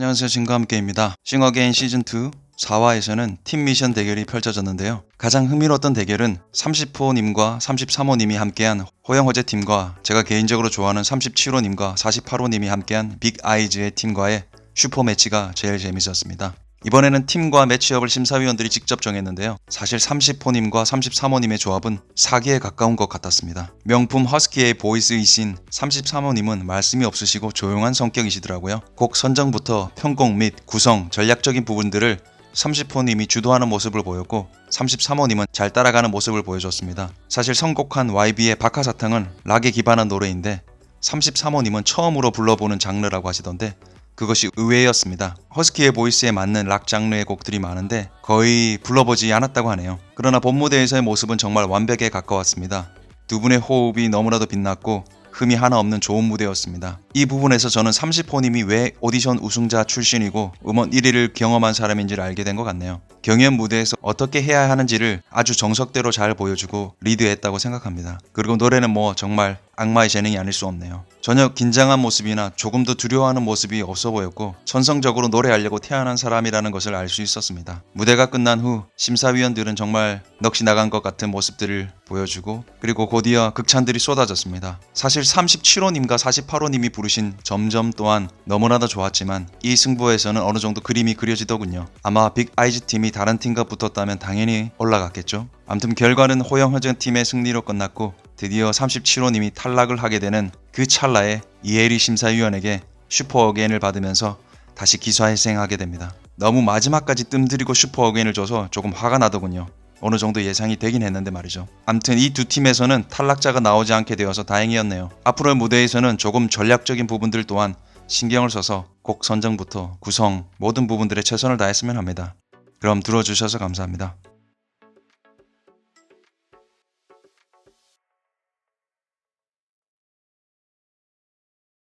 안녕하세요. 진과 함께입니다. 싱어게인 시즌2 4화에서는 팀 미션 대결이 펼쳐졌는데요. 가장 흥미로웠던 대결은 30호님과 33호님이 함께한 호영호재 팀과 제가 개인적으로 좋아하는 37호님과 48호님이 함께한 빅 아이즈의 팀과의 슈퍼 매치가 제일 재밌었습니다. 이번에는 팀과 매치업을 심사위원들이 직접 정했는데요. 사실 30호님과 33호님의 조합은 사기에 가까운 것 같았습니다. 명품 허스키의 보이스이신 33호님은 말씀이 없으시고 조용한 성격이시더라고요. 곡 선정부터 편곡 및 구성, 전략적인 부분들을 30호님이 주도하는 모습을 보였고 33호님은 잘 따라가는 모습을 보여줬습니다. 사실 선곡한 YB의 박하사탕은 락에 기반한 노래인데 33호님은 처음으로 불러보는 장르라고 하시던데 그것이 의외였습니다. 허스키의 보이스에 맞는 락 장르의 곡들이 많은데 거의 불러보지 않았다고 하네요. 그러나 본 무대에서의 모습은 정말 완벽에 가까웠습니다. 두 분의 호흡이 너무나도 빛났고 흠이 하나 없는 좋은 무대였습니다. 이 부분에서 저는 30호님이 왜 오디션 우승자 출신이고 음원 1위를 경험한 사람인지를 알게 된 것 같네요. 경연 무대에서 어떻게 해야 하는지를 아주 정석대로 잘 보여주고 리드했다고 생각합니다. 그리고 노래는 뭐 정말 악마의 재능이 아닐 수 없네요. 전혀 긴장한 모습이나 조금 더 두려워하는 모습이 없어 보였고 천성적으로 노래하려고 태어난 사람이라는 것을 알 수 있었습니다. 무대가 끝난 후 심사위원들은 정말 넋이 나간 것 같은 모습들을 보여주고 그리고 곧이어 극찬들이 쏟아졌습니다. 사실 37호님과 48호님이 부르신 점점 또한 너무나도 좋았지만 이 승부에서는 어느 정도 그림이 그려지더군요. 아마 빅 아이즈 팀이 다른 팀과 붙었다면 당연히 올라갔겠죠. 아무튼 결과는 호영허전 팀의 승리로 끝났고 드디어 37호님이 탈락을 하게 되는 그 찰나에 이혜리 심사위원에게 슈퍼 어게인을 받으면서 다시 기사회생하게 됩니다. 너무 마지막까지 뜸들이고 슈퍼 어게인을 줘서 조금 화가 나더군요. 어느 정도 예상이 되긴 했는데 말이죠. 암튼 이 두 팀에서는 탈락자가 나오지 않게 되어서 다행이었네요. 앞으로의 무대에서는 조금 전략적인 부분들 또한 신경을 써서 곡 선정부터 구성 모든 부분들에 최선을 다했으면 합니다. 그럼 들어주셔서 감사합니다.